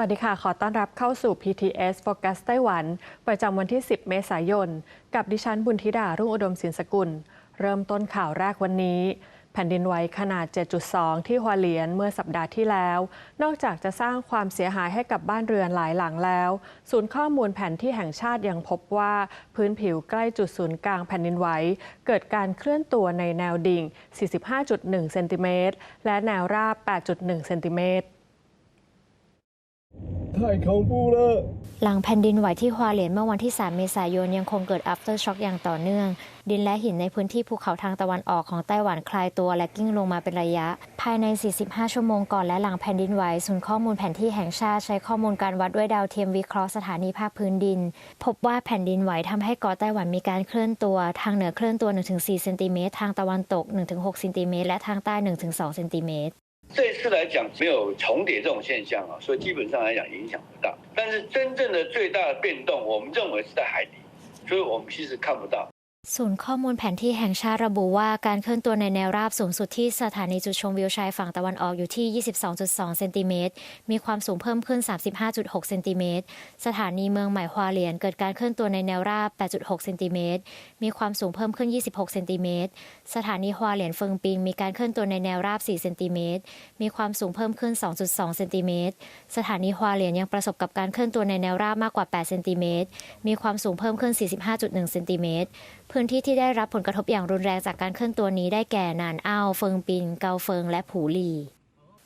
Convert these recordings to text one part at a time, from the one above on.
วัสดีค่ะ ขอต้อนรับเข้าสู่ PTS Focus ไต้หวัน ประจำวันที่ 10 เมษายน กับดิฉันบุญธิดา รุ่งอุดมศินสกุล เริ่มต้นข่าวแรกวันนี้ แผ่นดินไหวขนาด 7.2 ที่ฮัวเหลียนเมื่อสัปดาห์ที่แล้ว นอกจากจะสร้างความเสียหายให้กับบ้านเรือนหลายหลังแล้ว ศูนย์ข้อมูลแผนที่แห่งชาติยังพบว่าพื้นผิวใกล้จุดศูนย์กลางแผ่นดินไหวเกิดการเคลื่อนตัวในแนวดิ่ง 45.1 เซนติเมตรและแนวราบ 8.1 เซนติเมตร 太恐怖了！ หลังแผ่นดินไหวที่ฮวาเหลียนเมื่อวันที่ 3 เมษายนยังคงเกิด after shock อย่างต่อเนื่อง ดินและหินในพื้นที่ภูเขาทางตะวันออกของไต้หวันคลายตัวและกิ้งลงมาเป็นระยะ ภายใน 45 ชั่วโมงก่อนและหลังแผ่นดินไหวศูนย์ข้อมูลแผนที่แห่งชาติใช้ข้อมูลการวัดด้วยดาวเทียมวิเคราะห์สถานีภาคพื้นดิน พบว่าแผ่นดินไหวทำให้เกาะไต้หวันมีการเคลื่อนตัว ทางเหนือเคลื่อนตัว 1-4 เซนติเมตร ทางตะวันตก 1-6 เซนติเมตร และทางใต้ 1-2 เซนติเมตร 这次来讲没有重叠这种现象啊，所以基本上来讲影响不大。但是真正的最大的变动，我们认为是在海底，所以我们其实看不到。 ศูนย์ข้อมูลแผนที่แห่งชาติระบุว่าการเคลื่อนตัวในแนวราบสูงสุดที่สถานีจุดชมวิวชายฝั่งตะวันออกอยู่ที่ 22.2 เซนติเมตร มีความสูงเพิ่มขึ้น 35.6 เซนติเมตร สถานีเมืองใหม่ฮวาเหลียนเกิดการเคลื่อนตัวในแนวราบ 8.6 เซนติเมตร มีความสูงเพิ่มขึ้น 26 เซนติเมตร สถานีฮวาเหลียนเฟิงปิงมีการเคลื่อนตัวในแนวราบ 4 เซนติเมตร มีความสูงเพิ่มขึ้น 2.2 เซนติเมตร สถานีฮวาเหลียนยังประสบกับการเคลื่อนตัวในแนวราบมากกว่า 8 เซนติเมตร มีความสูงเพิ่มขึ้น 45.1 เซนติเมตรพื้นที่ที่ได้รับผลกระทบอย่างรุนแรงจากการเคลื่อนตัวนี้ได้แก่นานอ้าวเฟิงปิน เกาเฟิง และผูหลี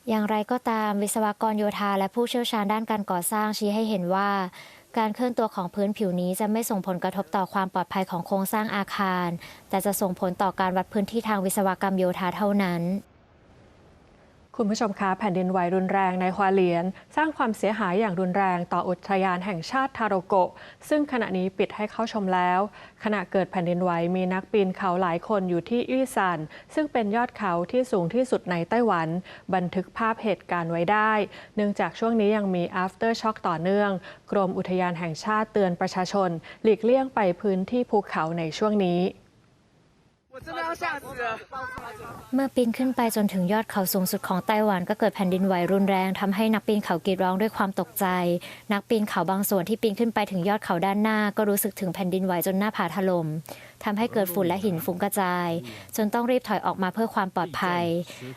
อย่างไรก็ตามวิศวกรโยธาและผู้เชี่ยวชาญด้านการก่อสร้างชี้ให้เห็นว่า การเคลื่อนตัวของพื้นผิวนี้จะไม่ส่งผลกระทบต่อความปลอดภัยของโครงสร้างอาคาร แต่จะส่งผลต่อการวัดพื้นที่ทางวิศวกรรมโยธาเท่านั้น คุณผู้ชมคะแผ่นดินไหวรุนแรงในควาเลียน สร้างความเสียหายอย่างรุนแรงต่ออุทยานแห่งชาติทาโรโกซึ่งขณะนี้ปิดให้เข้าชมแล้ว ขณะเกิดแผ่นดินไหวมีนักปีนเขาหลายคนอยู่ที่อี้ซัน ซึ่งเป็นยอดเขาที่สูงที่สุดในไต้หวัน บันทึกภาพเหตุการณ์ไว้ได้ เนื่องจากช่วงนี้ยังมี after shock ต่อเนื่อง กรมอุทยานแห่งชาติเตือนประชาชน หลีกเลี่ยงไปพื้นที่ภูเขาในช่วงนี้ เมื่อปีนขึ้นไปจนถึงยอดเขาสูงสุดของไต้หวันก็เกิดแผ่นดินไหวรุนแรงทำให้นักปีนเขากรีดร้องด้วยความตกใจ นักปีนเขาบางส่วนที่ปีนขึ้นไปถึงยอดเขาด้านหน้า ก็รู้สึกถึงแผ่นดินไหวจนหน้าผาถล่มทำให้เกิดฝุ่นและหินฟุ้งกระจาย จนต้องรีบถอยออกมาเพื่อความปลอดภัย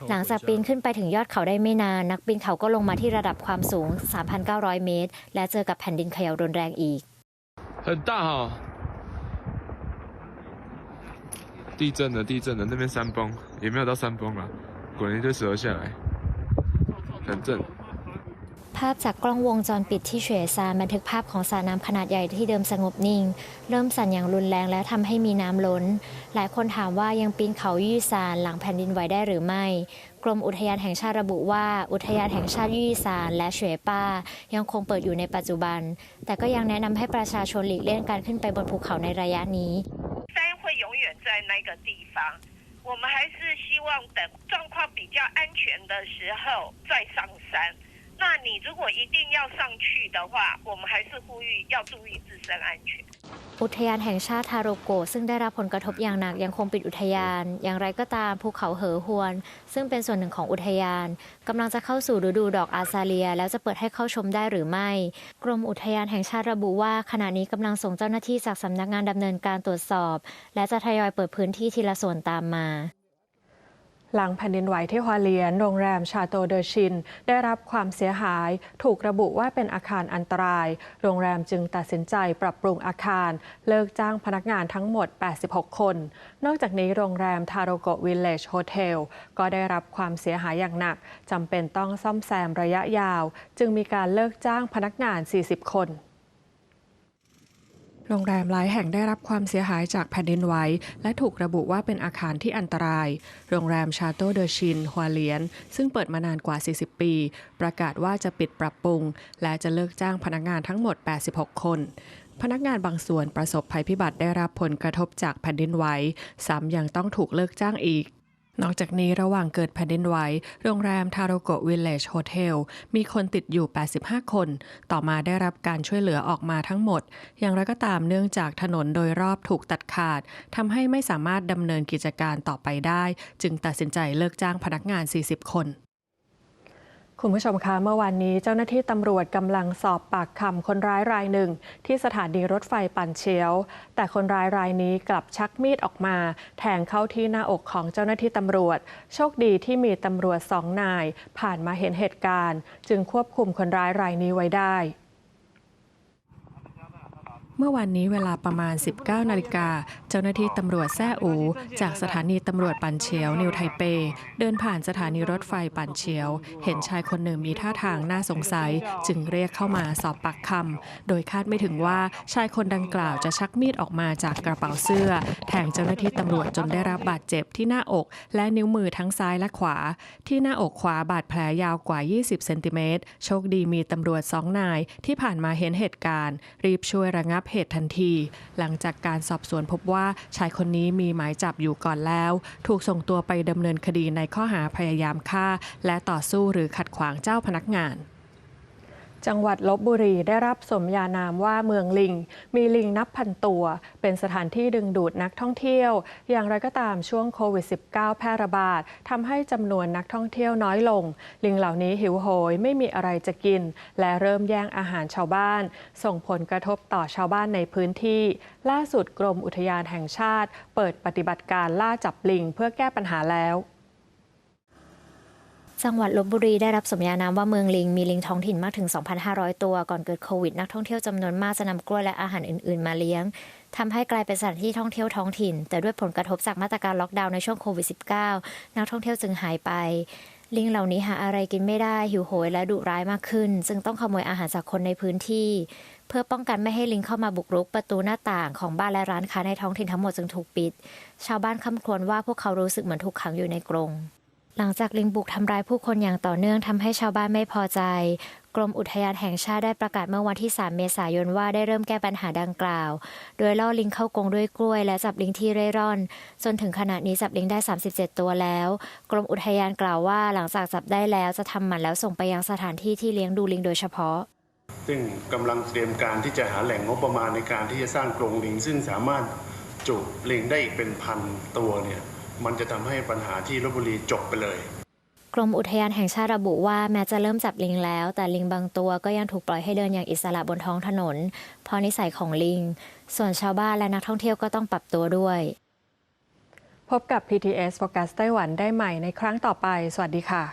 หลังจากปีนขึ้นไปถึงยอดเขาได้ไม่นาน นักปีนเขาก็ลงมาที่ระดับความสูง 3,900 เมตร และเจอกับแผ่นดินเขย่ารุนแรงอีก 很大哈、 地震了，地震了，那边山崩，也没有到山崩啦，滚了一堆石头下来，很震。 ภาพจากกล้องวงจรปิดที่เฉวยซานบันทึกภาพของสระน้ำขนาดใหญ่ที่เดิมสงบนิ่ง เริ่มสั่นอย่างรุนแรงและทำให้มีน้ำล้น หลายคนถามว่ายังปีนเขายี่ซานหลังแผ่นดินไหวได้หรือไม่ กรมอุทยานแห่งชาติระบุว่า อุทยานแห่งชาติยี่ซานและเฉวยป้า ยังคงเปิดอยู่ในปัจจุบัน แต่ก็ยังแนะนำให้ประชาชนหลีกเลี่ยงการขึ้นไปบนภูเขาในระยะนี้ 山会永远 在那个地方。我们还是希望等状况比较安全的时候再上山。那你如果一定要上去的话，我们还是呼吁要注意自身安全。 อุทยานแห่งชาติทาโรโกซึ่งได้รับผลกระทบอย่างหนักยังคงปิดอุทยาน อย่างไรก็ตามภูเขาเหอฮวน ซึ่งเป็นส่วนหนึ่งของอุทยานกำลังจะเข้าสู่ฤดูดอกอาซาเลีย แล้วจะเปิดให้เข้าชมได้หรือไม่ กรมอุทยานแห่งชาติระบุว่าขณะนี้กำลังส่งเจ้าหน้าที่จากสำนักงานดำเนินการตรวจสอบ และจะทยอยเปิดพื้นที่ทีละส่วนตามมา หลังแผ่นดินไหวที่ฮวาเลียน โรงแรมชาโตเดอชิน ได้รับความเสียหาย ถูกระบุว่าเป็นอาคารอันตราย โรงแรมจึงตัดสินใจปรับปรุงอาคาร เลิกจ้างพนักงานทั้งหมด 86 คน นอกจากนี้โรงแรมทาโรโกวิลเลจโฮเทลก็ได้รับความเสียหายอย่างหนักจำเป็นต้องซ่อมแซมระยะยาว จึงมีการเลิกจ้างพนักงาน 40 คน โรงแรมหลายแห่งได้รับความเสียหายจากแผ่นดินไหวและถูกระบุว่าเป็นอาคารที่อันตราย โรงแรมชาโตเดอชินฮัวเลียน ซึ่งเปิดมานานกว่า 40 ปี ประกาศว่าจะปิดปรับปรุง และจะเลิกจ้างพนักงานทั้งหมด 86 คน พนักงานบางส่วนประสบภัยพิบัติได้รับผลกระทบจากแผ่นดินไหวซ้ำยังต้องถูกเลิกจ้างอีก นอกจากนี้ระหว่างเกิดแผ่นดินไหวโรงแรมทาโรโกวิลเลจโฮเทลมีคนติดอยู่ 85 คน ต่อมาได้รับการช่วยเหลือออกมาทั้งหมด อย่างไรก็ตามเนื่องจากถนนโดยรอบถูกตัดขาดทำให้ไม่สามารถดำเนินกิจการต่อไปได้ จึงตัดสินใจเลิกจ้างพนักงาน 40 คน คุณผู้ชมคะเมื่อวานนี้เจ้าหน้าที่ตำรวจกำลังสอบปากคำคนร้ายรายหนึ่ง ที่สถานีรถไฟปั่นเชียว แต่คนร้ายรายนี้กลับชักมีดออกมา แทงเข้าที่หน้าอกของเจ้าหน้าที่ตำรวจ โชคดีที่มีตำรวจสองนาย ผ่านมาเห็นเหตุการณ์ จึงควบคุมคนร้ายรายนี้ไว้ได้ เมื่อวานนี้เวลาประมาณ 19 นาฬิกา เจ้าหน้าที่ตำรวจแซ่อู จากสถานีตำรวจปันเชียว นิวไทเป เดินผ่านสถานีรถไฟปันเชียว เห็นชายคนหนึ่งมีท่าทางน่าสงสัย จึงเรียกเข้ามาสอบปากคำ โดยคาดไม่ถึงว่าชายคนดังกล่าวจะชักมีดออกมาจากกระเป๋าเสื้อ แทงเจ้าหน้าที่ตำรวจจนได้รับบาดเจ็บที่หน้าอก และนิ้วมือทั้งซ้ายและขวา ที่หน้าอกขวาบาดแผลยาวกว่า 20 เซนติเมตร โชคดีมีตำรวจสองนายที่ผ่านมาเห็นเหตุการณ์ รีบช่วยระงับเหตุทันที หลังจากการสอบสวนพบว่าชายคนนี้มีหมายจับอยู่ก่อนแล้ว ถูกส่งตัวไปดำเนินคดีในข้อหาพยายามฆ่า และต่อสู้หรือขัดขวางเจ้าพนักงาน จังหวัดลบบุรีได้รับสมญานามว่าเมืองลิง มีลิงนับพันตัว เป็นสถานที่ดึงดูดนักท่องเที่ยว อย่างไรก็ตามช่วงโควิด -19 แพร่ระบาดทำให้จำนวนนักท่องเที่ยวน้อยลง ลิงเหล่านี้หิวโหยไม่มีอะไรจะกิน และเริ่มแย่งอาหารชาวบ้าน ส่งผลกระทบต่อชาวบ้านในพื้นที่ ล่าสุดกรมอุทยานแห่งชาติ เปิดปฏิบัติการล่าจับลิงเพื่อแก้ปัญหาแล้ว จังหวัดลบบุรีได้รับสมญานามว่าเมืองลิง มีลิงท้องถิ่นมากถึง 2,500 ตัว ก่อนเกิดโควิด นักท่องเที่ยวจำนวนมากจะนำกล้วยและอาหารอื่น ๆ มาเลี้ยงทำให้กลายเป็นสถานที่ท่องเที่ยวท้องถิ่น แต่ด้วยผลกระทบจากมาตรการล็อกดาวน์ในช่วงโควิด -19 นักท่องเที่ยวจึงหายไปลิงเหล่านี้หาอะไรกินไม่ได้หิวโหยและดุร้ายมากขึ้น จึงต้องขโมยอาหารจากคนในพื้นที่ เพื่อป้องกันไม่ให้ลิงเข้ามาบุกรุกประตูหน้าต่างของบ้านและร้านค้าในท้องถิ่นทั้งหมดจึงถูกปิด ชาวบ้านคำครวญว่าพวกเขารู้สึกเหมือนถูกขังอยู่ในกรง หลังจากลิงบุกทำร้ายผู้คนอย่างต่อเนื่องทำให้ชาวบ้านไม่พอใจ กรมอุทยานแห่งชาติได้ประกาศเมื่อวันที่ 3 เมษายนว่าได้เริ่มแก้ปัญหาดังกล่าว โดยล่อลิงเข้ากรงด้วยกล้วย และจับลิงที่เร่ร่อน จนถึงขณะนี้จับลิงได้ 37 ตัวแล้ว กรมอุทยานกล่าวว่าหลังจากจับได้แล้วจะทำหมันแล้วส่งไปยังสถานที่ที่เลี้ยงดูลิงโดยเฉพาะ ซึ่งกำลังเตรียมการที่จะหาแหล่งงบประมาณในการที่จะสร้างกรงลิง ซึ่งสามารถจุลิงได้อีกเป็นพันตัวเนี่ย มันจะทำให้ปัญหาที่ลบบุรีจบไปเลย กรมอุทยานแห่งชาติระบุว่าแม้จะเริ่มจับลิงแล้ว แต่ลิงบางตัวก็ยังถูกปล่อยให้เดินอย่างอิสระบนท้องถนน เพราะนิสัยของลิง ส่วนชาวบ้านและนักท่องเที่ยวก็ต้องปรับตัวด้วย พบกับ PTS Focus ไต้หวันได้ใหม่ในครั้งต่อไป สวัสดีค่ะ